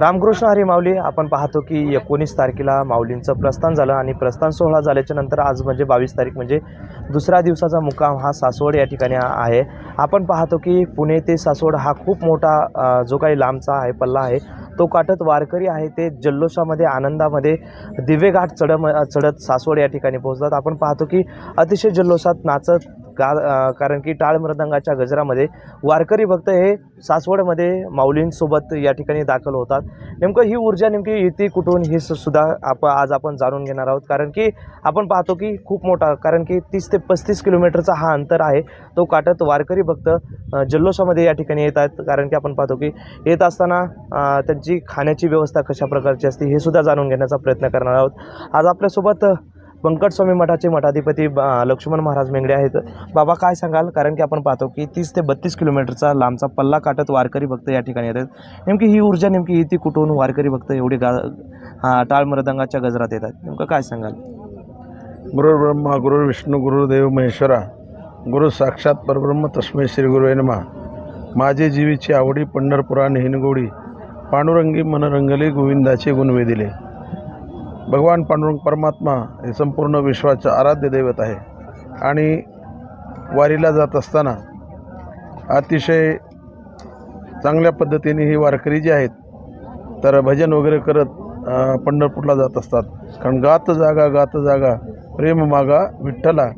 रामकृष्ण हरी माऊली आपण पाहतो की एकोणीस तारखेला माऊलींचं प्रस्थान झालं आणि प्रस्थान सोहळा झाल्याच्यानंतर आज म्हणजे बावीस तारीख म्हणजे दुसऱ्या दिवसाचा मुक्काम हा सासवड या ठिकाणी आहे. आपण पाहतो की पुणे ते सासवड हा खूप मोठा जो काही लांबचा आहे पल्ला आहे तो काटत वारकरी आहे. ते जल्लोषामध्ये आनंदामध्ये दिवेघाट चढ चढत सासवड या ठिकाणी पोहोचतात. आपण पाहतो की अतिशय जल्लोषात नाचत का कारण की टाळ मृदंगाच्या गजरामध्ये वारकरी भक्त हे सासवडमध्ये माऊलींसोबत या ठिकाणी दाखल होतात. नेमकं ही ऊर्जा नेमकी येते कुठून हे सुद्धा आप आज आपण जाणून घेणार आहोत. कारण की आपण पाहतो की खूप मोठा कारण की तीस ते पस्तीस किलोमीटरचा हा अंतर आहे. तो काटत वारकरी भक्त जल्लोषामध्ये या ठिकाणी येत आहेत कारण की आपण पाहतो की येत असताना त्यांची खाण्याची व्यवस्था कशा प्रकारची असते हे सुद्धा जाणून घेण्याचा प्रयत्न करणार आहोत. आज आपल्यासोबत अ, स्वामी मठाचे मठाधिपती लक्ष्मण महाराज मेंगडे आहेत. बाबा काय सांगाल? कारण की आपण पाहतो की तीस ते बत्तीस किलोमीटरचा लांबचा पल्ला काटत वारकरी भक्त या ठिकाणी येतात. नेमकी ही ऊर्जा नेमकी ती कुठून वारकरी भक्त एवढी गा टाळ मृदंगाच्या गजरात येतात? नेमकं काय सांगाल? गुरुर् ब्रह्मा गुरुर् विष्णू गुरुदेव महेश्वरा गुरु साक्षात परब्रह्म तस्मै श्री गुरु एनमा माझे जीवीची आवडी पंढरपुराण हिनगोडी पांडुरंगी मनरंगले गोविंदाचे गुणवे दिले भगवान पांडुरंग परमात्मा हे संपूर्ण विश्वाचं आराध्य दैवत आहे. आणि वारीला जात असताना अतिशय चांगल्या पद्धतीने ही वारकरी जी आहेत तर भजन वगैरे करत पंढरपूरला जात असतात. कारण गात जागा गात जागा प्रेम मागा विठ्ठला.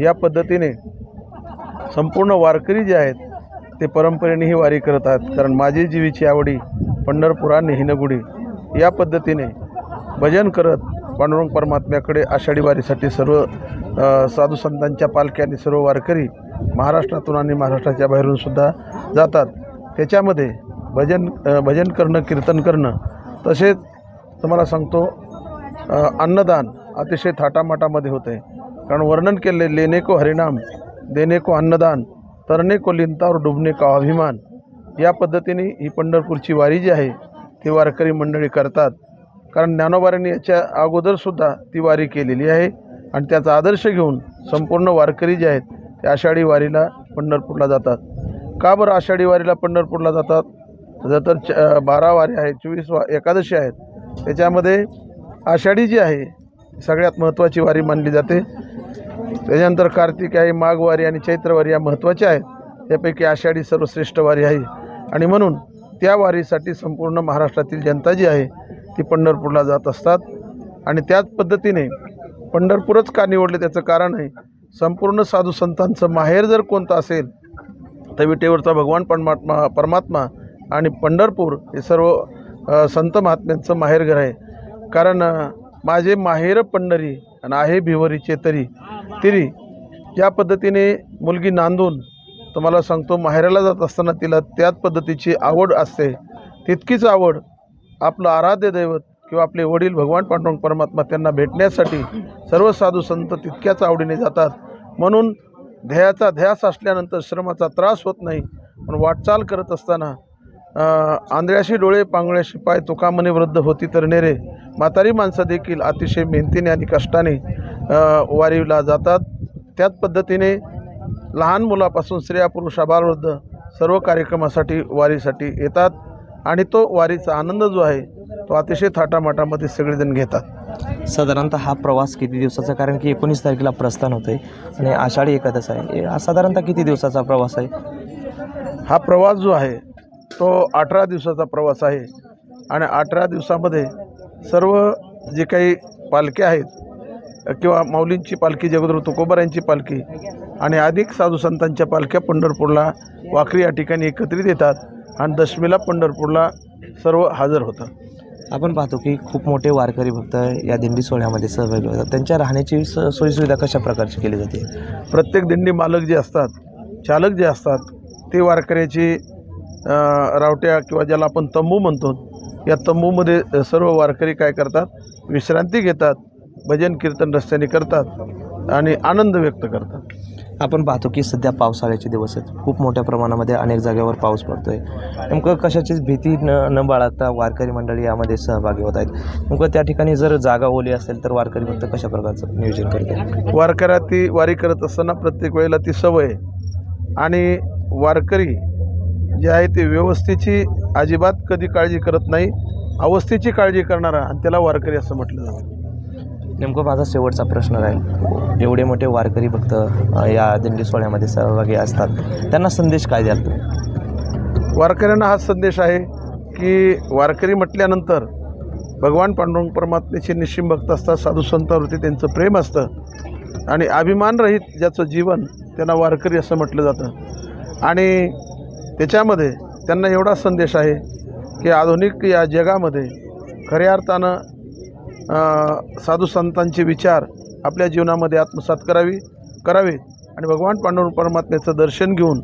या पद्धतीने संपूर्ण वारकरी जे आहेत ते परंपरेने ही वारी करत आहेत. कारण माझी जीवीची आवडी पंढरपुरा नेहिनगुडी या पद्धतीने भजन करत पांडुरंग परमात्म्याकडे आषाढी वारीसाठी सर्व साधू संतांच्या पालख्याने सर्व वारकरी महाराष्ट्रातून आणि महाराष्ट्राच्या बाहेरून सुद्धा जातात. त्याच्यामध्ये भजन भजन करणं कीर्तन करणं तसेच तुम्हाला सांगतो अन्नदान अतिशय थाटामाटामध्ये होते. कारण वर्णन केले लेने को हरिनाम देणे को अन्नदान तरणे को लिंतावर डुबणे का अभिमान या पद्धतीने ही पंढरपूरची वारी जी आहे ती वारकरी मंडळी करतात. कारण ज्ञानोबारांनी याच्या अगोदरसुद्धा ती वारी केलेली आहे. आणि त्याचा आदर्श घेऊन संपूर्ण वारकरी जे आहेत ते आषाढी वारीला पंढरपूरला जातात. का बरं आषाढी वारीला पंढरपूरला जातात? जर तर च बारा वारी आहेत चोवीस वा एकादशी आहेत त्याच्यामध्ये आषाढी जी आहे सगळ्यात महत्त्वाची वारी मानली जाते. त्याच्यानंतर कार्तिक आहे माघवारी आणि चैत्रवारी या महत्त्वाच्या आहेत. त्यापैकी आषाढी सर्वश्रेष्ठ वारी आहे. आणि म्हणून त्या वारीसाठी संपूर्ण महाराष्ट्रातील जनता जी आहे ती पंढरपूरला जात असतात. आणि त्याच पद्धतीने पंढरपूरच का निवडले त्याचं कारण आहे? संपूर्ण साधू संतांचं माहेर जर कोणतं असेल तर विटेवरचा भगवान परमात्मा परमात्मा आणि पंढरपूर हे सर्व संत महात्म्यांचं माहेरघर आहे. कारण माझे माहेर पंढरी आणि आहे भिवरी चेतरी तिरी ज्या पद्धतीने मुलगी नांदून तुम्हाला सांगतो माहेराला जात असताना तिला त्याच पद्धतीची आवड असते. तितकीच आवड आपलं आराध्य दैवत किंवा आपले वडील भगवान पांडुरंग परमात्मा त्यांना भेटण्यासाठी सर्व साधू संत तितक्याच आवडीने जातात. म्हणून ध्येयाचा ध्यास असल्यानंतर श्रमाचा त्रास होत नाही. पण वाटचाल करत असताना आंधळ्याशी डोळे पांगळ्याशी पाय तुकामने वृद्ध होती तर नेरे. म्हातारी माणसं देखील अतिशय मेहनतीने आणि कष्टाने वारीला जातात. त्याच पद्धतीने लहान मुलापासून स्त्रिया पुरुष आबालवृद्ध सर्व कार्यक्रमासाठी वारीसाठी येतात. आणि तो वारीचा आनंद जो आहे तो अतिशय थाटामाटामध्ये सगळेजण घेतात. साधारणतः हा प्रवास किती दिवसाचा? कारण की एकोणीस तारखेला प्रस्थान होते आणि आषाढी एकादश आहे. साधारणतः किती दिवसाचा प्रवास आहे? हा प्रवास जो आहे तो अठरा दिवसाचा प्रवास आहे. आणि अठरा दिवसामध्ये सर्व जे काही पालख्या आहेत किंवा माऊलींची पालखी जगद्गुरु तुकोबारायांची पालखी आणि अधिक साधू संतांच्या पालख्या पंढरपूरला वाखरी या ठिकाणी एकत्रित येतात. आणि दशमीला पंढरपूरला सर्व हजर होतात आपण पाहतो की खूप मोठे वारकरी भक्त या दिंडी सोहळ्यामध्ये सहभागी होतात. त्यांच्या राहण्याची स सोयीसुविधा कशा प्रकारची केली जाते? प्रत्येक दिंडी मालक जे असतात चालक जे असतात ते वारकऱ्याची रावट्या किंवा ज्याला आपण तंबू म्हणतो या तंबूमध्ये सर्व वारकरी काय करतात? विश्रांती घेतात भजन कीर्तन रस्त्याने करतात आणि आनंद व्यक्त करतात. आपण पाहतो की सध्या पावसाळ्याचे दिवस आहेत. खूप मोठ्या प्रमाणामध्ये अनेक जागेवर पाऊस पडतोय. नेमकं कशाचीच भीती न न बाळगता वारकरी मंडळी यामध्ये सहभागी होत आहेत. नेमकं त्या ठिकाणी जर जागा ओली असेल तर वारकरी भक्त कशा प्रकारचं नियोजन करतात? वारकऱ्या ती वारी करत असताना प्रत्येक वेळेला ती सवय आहे. आणि वारकरी जे आहे ते व्यवस्थेची अजिबात कधी काळजी करत नाही. अवस्थेची काळजी करणारा आणि त्याला वारकरी असं म्हटलं जातं. नेमकं माझा शेवटचा प्रश्न राहील. एवढे मोठे वारकरी भक्त या दिंडी सोहळ्यामध्ये सहभागी असतात. त्यांना संदेश काय द्याल तुम्ही? वारकऱ्यांना हा संदेश आहे की वारकरी म्हटल्यानंतर भगवान पांडुरंग परमात्मेचे निश्चिम भक्त असतात साधू संतावरती त्यांचं प्रेम असतं आणि अभिमानरहित ज्याचं जीवन त्यांना वारकरी असं म्हटलं जातं. आणि त्याच्यामध्ये त्यांना एवढा संदेश आहे की आधुनिक या जगामध्ये खऱ्या अर्थानं साधू संतांचे विचार आपल्या जीवनामध्ये आत्मसात करावी करावे आणि भगवान पांडुर परमात्म्याचं दर्शन घेऊन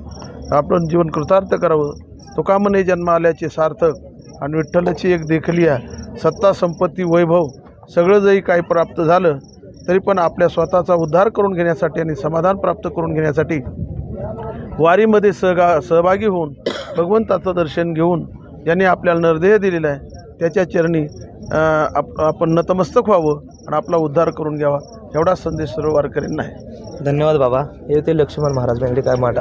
आपण जीवन कृतार्थ करावं. तुकामने जन्म आल्याचे सार्थक आणि विठ्ठलाची एक देखलिया सत्ता संपत्ती वैभव सगळं जरी काही प्राप्त झालं तरी पण आपल्या स्वतःचा उद्धार करून घेण्यासाठी आणि समाधान प्राप्त करून घेण्यासाठी वारीमध्ये सहगा सहभागी होऊन भगवंताचं दर्शन घेऊन ज्यांनी आपल्याला नरदेह दिलेला आहे त्याच्या चरणी आप आपण नतमस्तक व्हावं आणि आपला उद्धार करून घ्यावा. एवढा संदेश सर्व वारकऱ्यांना आहे धन्यवाद बाबा. हे होते लक्ष्मण महाराज बेंगडे काय मठ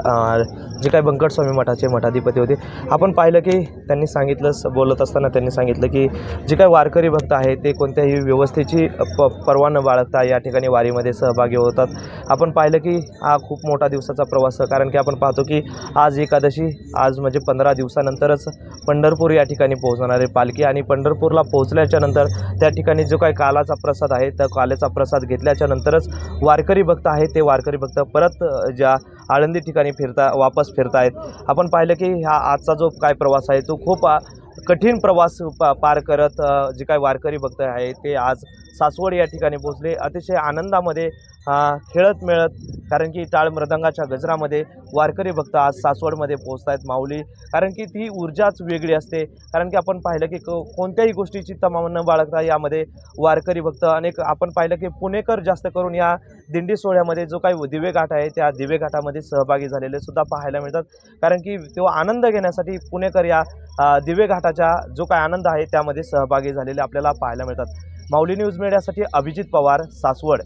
जे काय बंकटस्वामी मठाचे मठाधिपती होते. आपण पाहिलं की त्यांनी सांगितलं स- बोलत असताना त्यांनी सांगितलं की जे काय वारकरी भक्त आहे ते कोणत्याही व्यवस्थेची प परवा न बाळगता या ठिकाणी वारीमध्ये सहभागी होतात. आपण पाहिलं की हा खूप मोठा दिवसाचा प्रवास कारण की आपण पाहतो की आज एकादशी आज म्हणजे पंधरा दिवसानंतरच पंढरपूर या ठिकाणी पोहोचणार आहे पालखी. आणि पंढरपूरला पोहोचल्याच्या नंतर त्या ठिकाणी जो काही कालाचा प्रसाद आहे त्या कालेचा प्रसाद घेतल्याच्या नंतरच वारकरी भक्त आहे आहेत ते वारकरी भक्त परत ज्या आळंदी ठिकाणी फिरता वापस फिरतायत. आपण पाहिलं की हा आजचा जो काय प्रवास आहे तो खूप कठीण प्रवास पा पार करत जे काय वारकरी भक्त आहे ते आज सासवड या ठिकाणी पोचले अतिशय आनंदामध्ये खेळत मिळत कारण की टाळ मृदंगाच्या गजरामध्ये वारकरी भक्त आज सासवडमध्ये पोचत आहेत माऊली. कारण की ती ऊर्जाच वेगळी असते. कारण की आपण पाहिलं की कोणत्याही गोष्टीची तमाम न बाळगता यामध्ये वारकरी भक्त अनेक आपण पाहिलं की पुणेकर जास्त करून या दिंडी सोहळ्यामध्ये जो काही दिवे घाट आहे त्या दिवे घाटामध्ये सहभागी झालेले सुद्धा पाहायला मिळतात. कारण की तो आनंद घेण्यासाठी पुणेकर या दिवेघाटाचा दिवे जो काही आनंद आहे त्यामध्ये सहभागी झालेले आपल्याला पाहायला मिळतात. माऊली न्यूज मीडियासाठी अभिजित पवार सासवड.